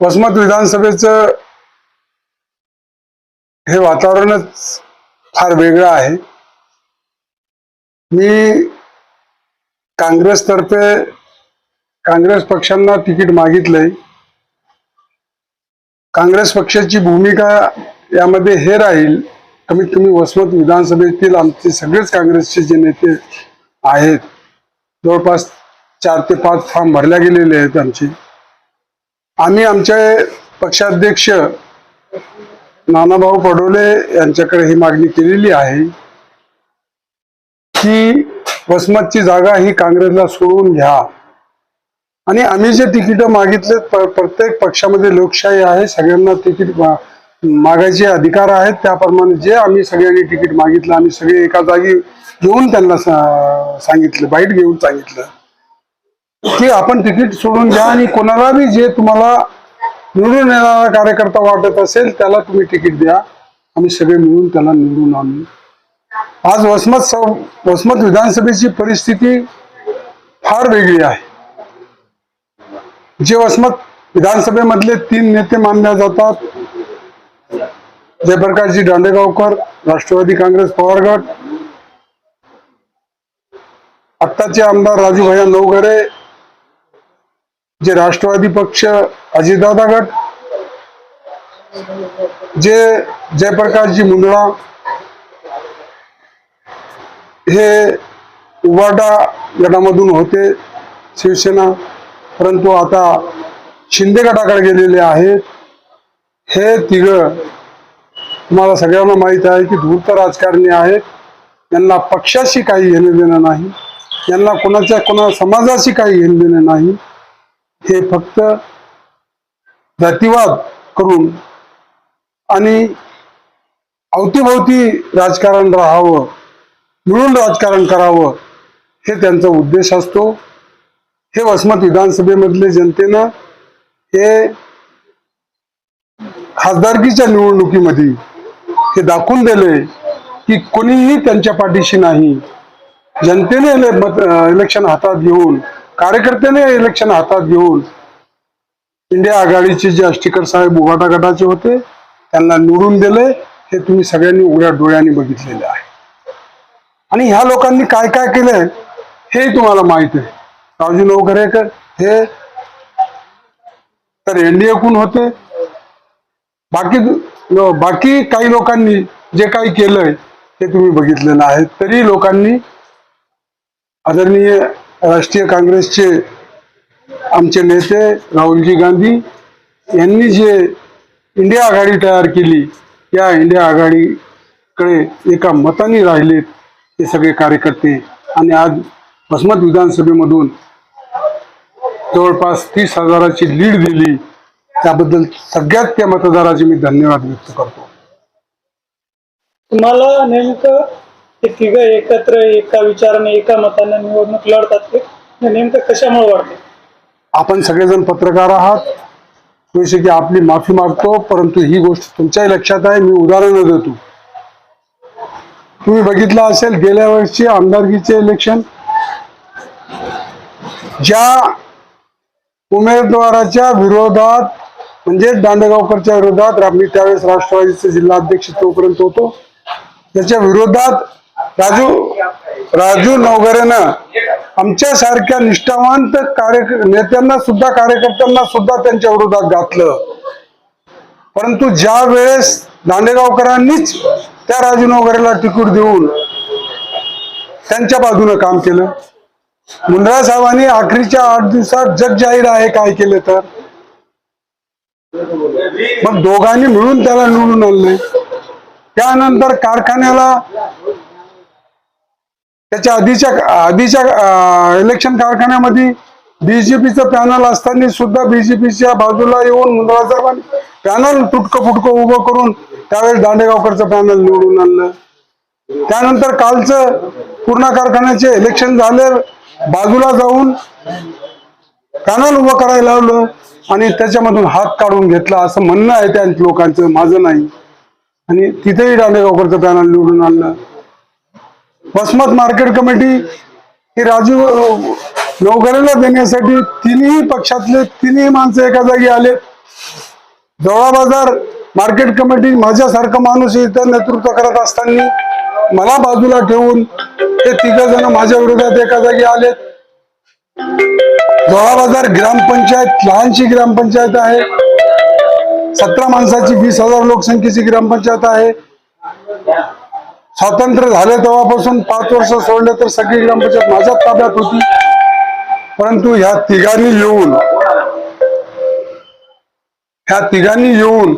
वसमत विधानसभेचं हे वातावरणच फार वेगळं आहे. मी काँग्रेसतर्फे काँग्रेस पक्षांना तिकीट मागितलंय. काँग्रेस पक्षाची भूमिका यामध्ये हे राहील कमीत कमी वसमत विधानसभेतील आमचे सगळेच काँग्रेसचे जे नेते आहेत जवळपास चार ते पाच फॉर्म भरल्या गेलेले आहेत आमचे. आम्ही आमचे पक्षाध्यक्ष नानाभाऊ पडोले यांच्याकडे ही मागणी केलेली आहे की वसमतची जागा ही काँग्रेसला सोडून घ्या. आणि आम्ही जे तिकीट मागितले प्रत्येक पक्षामध्ये लोकशाही आहे सगळ्यांना तिकीट मागायचे अधिकार आहेत त्याप्रमाणे जे आम्ही सगळ्यांनी तिकीट मागितलं आम्ही सगळे एका जागी घेऊन त्यांना सांगितलं बाईट घेऊन सांगितलं. की आपण तिकीट सोडून घ्या आणि कोणाला बी जे तुम्हाला निवडून येणारा कार्यकर्ता वाटत असेल त्याला तुम्ही तिकीट द्या. आम्ही सगळे मिळून त्याला निवडून आणू. आज वसमत सौ- वसमत विधानसभेची परिस्थिती फार वेगळी आहे. जे वसमत विधानसभेमधले तीन नेते मानल्या जातात जयप्रकाशजी दांडेगावकर राष्ट्रवादी काँग्रेस पवार गट आत्ताचे आमदार राजू भैया जे राष्ट्रवादी पक्ष अजितदादा गट जे जयप्रकाशजी मुंदडा हे उवाडा गटामधून होते शिवसेना परंतु आता शिंदे गटाकडे गेलेले आहेत. हे तिघ तुम्हाला सगळ्यांना माहीत आहे की धूर्त राजकारणी आहेत. यांना पक्षाशी काही घेणं देणं नाही. यांना कोणाच्या कोणा समाजाशी काही घेणं देणं नाही. हे फक्त जातीवाद करून आणि अवतीभोवती राजकारण राहावं मिळून राजकारण करावं हे त्यांचा उद्देश असतो. हे वसमत विधानसभेमधले जनतेनं हे खासदारकीच्या निवडणुकीमध्ये हे दाखवून दिले की कोणीही त्यांच्या पाठीशी नाही. जनतेने मत- इलेक्शन हातात घेऊन कार्यकर्त्याने इलेक्शन हातात घेऊन इंडिया आघाडीचे जे अष्टीकर साहेब उघाटा गटाचे होते त्यांना निवडून दिले. हे तुम्ही सगळ्यांनी उघड्या डोळ्यांनी बघितलेले आहे. आणि ह्या लोकांनी काय काय केलंय हे तुम्हाला माहीत आहे. रावजी नवघरेकर हे तर एनडीए कोण होते. बाकी बाकी काही लोकांनी जे काही केलंय ते तुम्ही बघितलेलं आहे. तरी लोकांनी आदरणीय राष्ट्रीय काँग्रेसचे आमचे नेते राहुलजी गांधी यांनी जे इंडिया आघाडी तयार केली या इंडिया आघाडीकडे एका मताने राहिलेत हे सगळे कार्यकर्ते. आणि आज वसमत विधानसभेमधून जवळपास तीस हजाराची लीड दिली त्याबद्दल सगळ्यात त्या मतदाराचे मी धन्यवाद व्यक्त करतो. तुम्हाला नेमकं हे तिघं एकत्र एका विचाराने एका मताने निवडणूक लढतात ते. नेमकं कशामुळे वाढते आपण सगळेजण पत्रकार आहात. की आपली माफी मागतो परंतु ही गोष्ट तुमच्याही लक्षात आहे मी उदाहरणं देतो. तुम्ही बघितलं असेल गेल्या वर्षी आमदारकीचे इलेक्शन ज्या उमेदवाराच्या विरोधात म्हणजे दांडेगावकरच्या विरोधात मी त्यावेळेस राष्ट्रवादीचे जिल्हाध्यक्ष तोपर्यंत होतो. त्याच्या विरोधात राजू राजू नवघरेनं आमच्या सारख्या निष्ठावंत कार्य नेत्यांना सुद्धा कार्यकर्त्यांना सुद्धा त्यांच्या विरोधात घातलं. परंतु ज्या वेळेस दांडेगावकरांनीच त्या राजू नवघरेला तिकीट देऊन त्यांच्या बाजूने काम केलं मुंद्रा साहेबांनी अखेरीच्या आठ दिवसात जग जाहीर आहे काय केलं तर? मग दोघांनी मिळून त्याला निवडून आणलंय. त्यानंतर कारखान्याला त्याच्या आधीच्या आधीच्या इलेक्शन कारखान्यामध्ये बीजेपीचं पॅनल असताना सुद्धा बीजेपीच्या बाजूला येऊन मुंदळा साहेबांनी पॅनल तुटकं फुटकं उभं करून त्यावेळेस दांडेगावकरचं पॅनल निवडून आणलं. त्यानंतर कालचं पूर्णा कारखान्याचे इलेक्शन झाले बाजूला जाऊन पॅनल उभं करायला लावलं आणि त्याच्यामधून हात काढून घेतला असं म्हणणं आहे त्या लोकांचं माझं नाही. आणि तिथेही दांडेगावकरचं पॅनल निवडून आणलं. वसमत मार्केट कमिटी ही राजू नवघरेला देण्यासाठी तिन्ही पक्षातले तिन्ही माणसं एका जागी आले. जवळा बाजार मार्केट कमिटी माझ्यासारखा माणूस इथं नेतृत्व करत असताना मला बाजूला ठेवून ते तिघ जण माझ्या विरोधात एका जागी आले जवळा बाजार ग्रामपंचायत लहानशी ग्रामपंचायत आहे. सतरा माणसाची वीस हजार लोकसंख्येची ग्रामपंचायत आहे. स्वातंत्र्य झाले तेव्हापासून पाच वर्ष सोडले तर सगळी ग्रामपंचायत माझ्याच ताब्यात होती. परंतु ह्या तिघांनी येऊन ह्या तिघांनी येऊन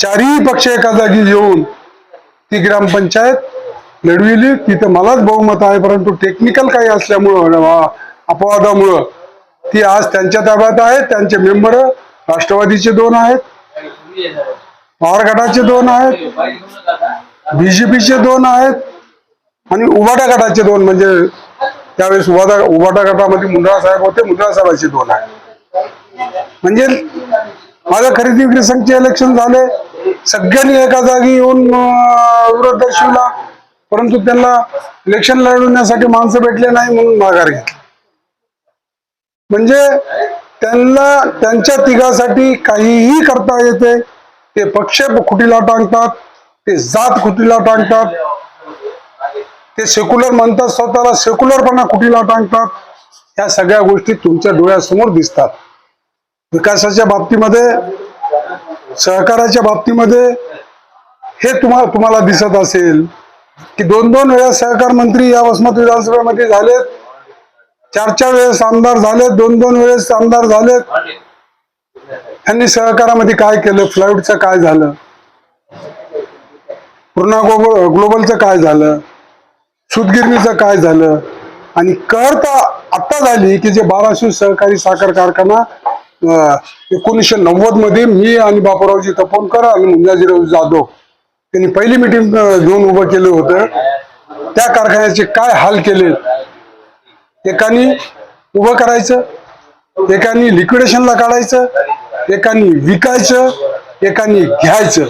चारही पक्ष एका जागी येऊन ती ग्रामपंचायत लढविली. तिथं मलाच बहुमत आहे परंतु टेक्निकल काही असल्यामुळं अपवादामुळं ती आज त्यांच्या ताब्यात आहे त्यांचे मेंबर राष्ट्रवादीचे दोन आहेत. पवार गटाचे दोन आहेत बीजेपीचे दोन आहेत आणि उभाटा गटाचे दोन म्हणजे त्यावेळेस उभाटा उभाटा गटामध्ये मुंद्रा साहेब होते मुंद्रा साहेबांचे दोन आहेत. म्हणजे माझ्या खरेदी विक्री संघचे इलेक्शन झाले सगळ्यांनी एका जागी येऊन विरोध दर्शवला परंतु त्यांना इलेक्शन लढवण्यासाठी माणसं भेटले नाही म्हणून माघार घेतली. म्हणजे त्यांना त्यांच्या तिघासाठी काहीही करता येते ते पक्ष खुटीला टांगतात ते जात खुटीला टांगतात ते सेक्युलर म्हणतात स्वतःला सेक्युलरपणा कुठीला टांगतात या सगळ्या गोष्टी तुमच्या डोळ्यासमोर दिसतात. विकासाच्या बाबतीमध्ये सहकाराच्या बाबतीमध्ये हे तुम्हाला तुम्हाला दिसत असेल. की दोन दोन वेळा सहकार मंत्री या वसमत विधानसभेमध्ये झालेत चार चार वेळेस आमदार झालेत दोन दोन वेळेस आमदार झालेत. यांनी सहकारामध्ये काय केलं? फ्लाईटचं काय झालं? पूर्णा ग्लोबल ग्लोबलचं काय झालं? सूतगिरणीचं काय झालं? आणि कर तर आत्ता झाली की जे बाराशे सहकारी साखर कारखाना एकोणीसशे नव्वदमध्ये मी आणि बापूरावजी तपोनकर आणि मुंजाजीराव जाधव त्यांनी पहिली मिटिंग घेऊन उभं केलं होतं. त्या कारखान्याचे काय हाल केले? एकानी उभं करायचं एकानी लिक्विडेशनला काढायचं एकानी विकायचं एकानी घ्यायचं.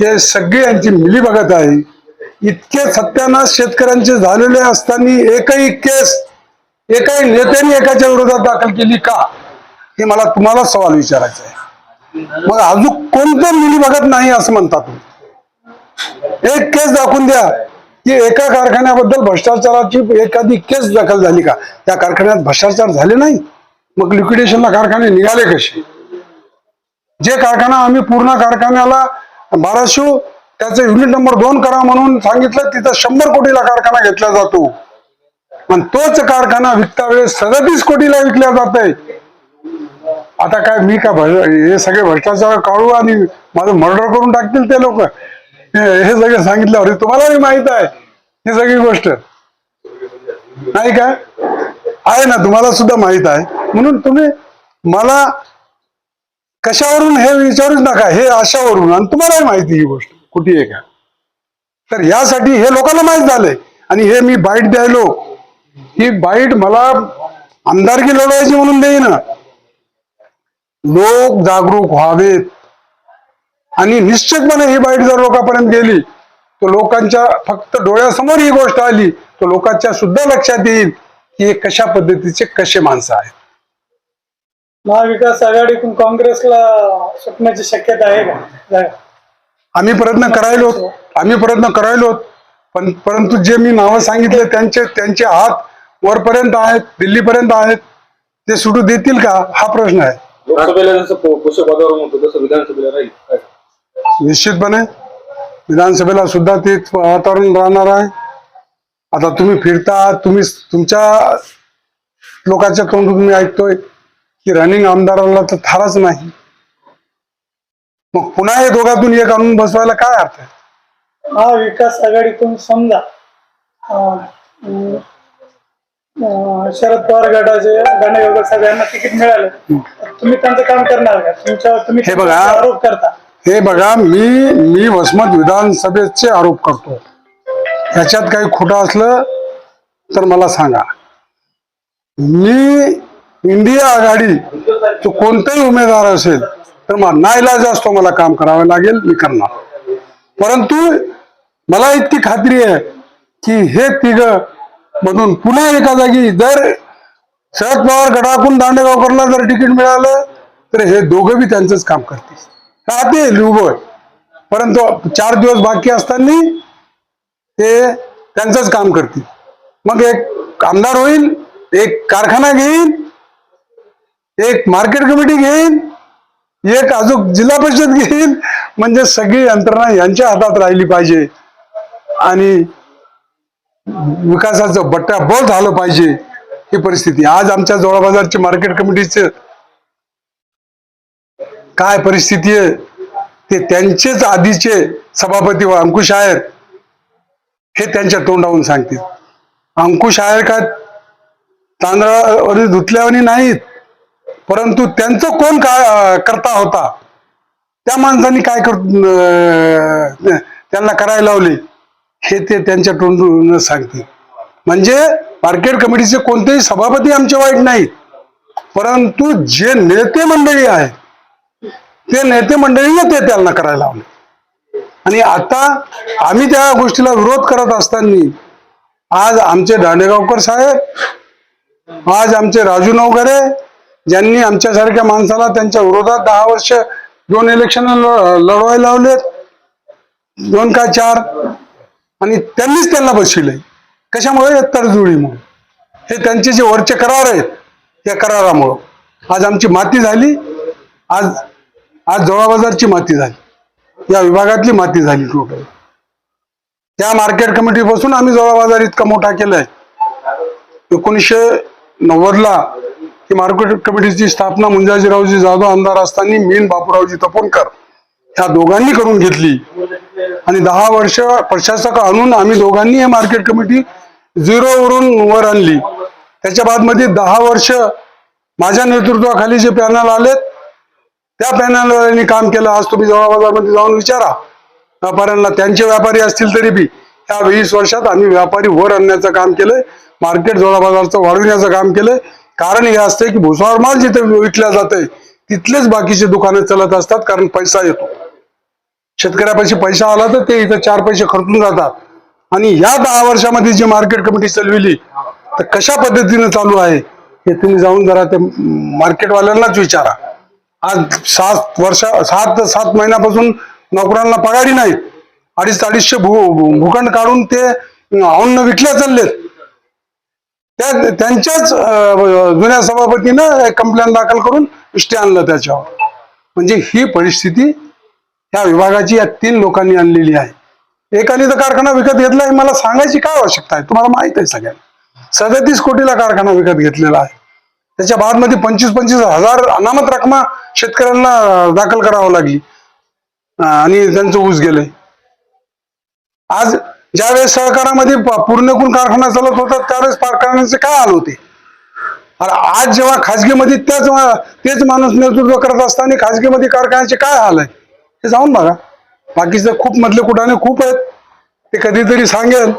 हे सगळी यांची मिली बघत आहे. इतके सत्यानाश शेतकऱ्यांचे झालेले असताना एकही केस एकाही नेत्याने एकाच्या विरोधात दाखल केली का? हे मला तुम्हाला सवाल विचारायचा आहे. मग अजून कोणतं मिली बघत नाही असं म्हणता तुम्ही? एक केस दाखवून द्या की एका कारखान्याबद्दल भ्रष्टाचाराची एखादी केस दाखल झाली का? त्या कारखान्यात भ्रष्टाचार झाले नाही. मग लिक्विडेशनला कारखाने निघाले कसे? जे कारखाना आम्ही पूर्ण कारखान्याला बाराशे त्याचं युनिट नंबर दोन करा म्हणून सांगितलं तिथं शंभर कोटीला कारखाना घेतला जातो. पण तोच कारखाना विकता वेळेस सदतीस कोटीला विकल्या जात आहे आता काय मी का भ्र- हे सगळे भ्रष्टाचार काढू आणि माझं मर्डर करून टाकतील ते लोक? हे सगळे सांगितलं अरे तुम्हाला माहीत आहे. ही सगळी गोष्ट. नाही का? आहे ना तुम्हाला सुद्धा माहीत आहे. म्हणून तुम्ही मला कशावरून हे विचारूच नका हे अशावरून आणि तुम्हालाही माहिती ही गोष्ट कुठे आहे का? तर यासाठी हे लोकांना माहीत झालंय. आणि हे मी बाईट द्यायलो. ही बाईट मला आमदारकी लढवायची म्हणून देईन. लोक जागरूक व्हावेत. आणि निश्चितपणे ही बाईट जर लोकांपर्यंत गेली तर लोकांच्या फक्त डोळ्यासमोर ही गोष्ट आली तर लोकांच्या सुद्धा लक्षात येईल की हे कशा पद्धतीचे कसे माणसं आहेत. महाविकास आघाडीतून काँग्रेसला सुटण्याची शक्यता आहे का. आम्ही प्रयत्न करायलो आम्ही प्रयत्न करायलो पण परंतु जे मी नावं सांगितले त्यांचे त्यांचे हात वरपर्यंत आहेत दिल्लीपर्यंत आहेत ते सुटू देतील का? हा प्रश्न आहे. लोकसभेला जसं पो- पोषक वातावरण होतं तसं विधानसभेला राहील. काय? निश्चितपणे. विधानसभेला सुद्धा तेच वातावरण राहणार आहे. आता तुम्ही फिरता तुम्ही तुमच्या लोकांच्या तोंडून मी ऐकतोय. की रनिंग आमदाराला तर थारच नाही. मग पुन्हा हे दोघातून एक आणून बसवायला काय अर्थ आहे? महाविकास आघाडीतून समजा अं, अं, अं, शरद पवार गटाचे दांडेगावकर सगळ्यांना तिकीट मिळालं. तर तुम्ही त्यांचं काम करणार का? तुमच्या तुम्ही हे बघा. आरोप करता. हे बघा मी मी वसमत विधानसभेचे आरोप करतो. ह्याच्यात काही खोटं असलं तर मला सांगा. मी इंडिया आघाडी तो कोणताही उमेदवार असेल तर मग नाईलाज असतो मला काम करावं लागेल मी करणार. परंतु मला इतकी खात्री आहे की हे तिघ मधून पुन्हा एका जागी जर शरद पवार गटाकून दांडेगावकरला जर तिकीट मिळालं तर हे दोघं बी त्यांचंच काम करतील. राहतील उभं परंतु चार दिवस बाकी असताना ते त्यांचंच काम करतील. मग एक आमदार होईल एक कारखाना घेईल एक मार्केट कमिटी घेईन एक अजून जिल्हा परिषद घेईल म्हणजे सगळी यंत्रणा यांच्या हातात राहिली पाहिजे. आणि विकासाचं बट्ट्याबोल झालं पाहिजे ही परिस्थिती. आज आमच्या जोळा बाजारची मार्केट कमिटीच काय परिस्थिती आहे ते त्यांचेच आधीचे सभापती व अंकुश आहेत हे त्यांच्या तोंडावरून सांगतील. अंकुश आहे का? तांदळावर धुतल्यावानी नाहीत. परंतु त्यांचं कोण काय करता होता? त्या माणसांनी काय कर त्यांना करायला लावले हे ते त्यांच्या तोंडून सांगते म्हणजे मार्केट कमिटीचे कोणतेही सभापती आमचे वाईट नाहीत. परंतु जे नेते मंडळी आहेत ते नेते मंडळीने ते त्यांना करायला लावले. आणि आता आम्ही त्या गोष्टीला विरोध करत असताना आज आमचे दांडेगावकर साहेब आज आमचे राजू नवगरे ज्यांनी आमच्यासारख्या माणसाला त्यांच्या विरोधात दहा वर्ष दोन इलेक्शन लढवायला लावलेत. दोन का चार. आणि त्यांनीच त्यांना बसविले कशामुळे? तडजोडीमुळे हे त्यांचे जे वरचे करार आहेत त्या करारामुळं. आज आमची माती झाली. आज आज जोळाबाजारची माती झाली. या विभागातली माती झाली टोटल. त्या मार्केट कमिटीपासून आम्ही जोळाबाजार इतका मोठा केलाय. एकोणीसशे नव्वदला की मार्केट कमिटीची स्थापना मुंजाजीरावजी जाधव आमदार असताना मीन बापूरावजी तपोनकर ह्या दोघांनी करून घेतली. आणि दहा वर्ष प्रशासक आणून आम्ही दोघांनी हे मार्केट कमिटी झिरोवरून वर आणली. त्याच्या बादमध्ये दहा वर्ष माझ्या नेतृत्वाखाली जे पॅनल आलेत त्या पॅनलवाल्यांनी काम केलं. आज तुम्ही जवळ बाजारमध्ये जाऊन विचारा व्यापाऱ्यांना त्यांचे व्यापारी असतील तरी बी. ह्या वीस वर्षात आम्ही व्यापारी वर आणण्याचं काम केलंय मार्केट जवळ बाजारचं वाढविण्याचं काम केलंय. कारण हे असतंय की भुसावर माल जिथे विकला जातंय तिथलेच बाकीचे दुकानं चालत असतात कारण पैसा येतो. शेतकऱ्यापाशी पैसा आला तर ते इथं चार पैसे खर्चून जातात. आणि या दहा वर्षामध्ये जी मार्केट कमिटी चालविली तर कशा पद्धतीने चालू आहे हे तुम्ही जाऊन जरा ते मार्केटवाल्यांनाच विचारा. आज सात वर्ष सात ते सात महिन्यापासून नोकरांना पगारी नाही अडीच अडीचशे भू भूखंड काढून ते औन्न विकल्या चाललेत. त्या त्यांच्याच जुन्या सभापतीनं कंप्लेंट दाखल करून स्टे आणलं त्याच्यावर. म्हणजे ही परिस्थिती या विभागाची या तीन लोकांनी आणलेली आहे. एकाने तर कारखाना विकत घेतला आहे. मला सांगायची काय आवश्यकता आहे? तुम्हाला माहीत आहे सगळ्यांना. सदतीस कोटीला कारखाना विकत घेतलेला आहे. त्याच्या बादमध्ये पंचवीस पंचवीस हजार अनामत रकमा शेतकऱ्यांना दाखल करावं लागली. आणि त्यांचं ऊस गेलंय. आज ज्यावेळेस सहकारामध्ये प- पूर्णकून कारखाना चालत होता त्यावेळेस कारखान्याचे काय हाल होते? आज जेव्हा खाजगीमध्ये त्याच तेच माणूस नेतृत्व करत असताना खाजगीमध्ये कारखान्याचे काय हाल आहे? हे जाऊन बघा. बाकीचे खूप मधले कुठाने खूप आहेत. ते कधीतरी सांगेल.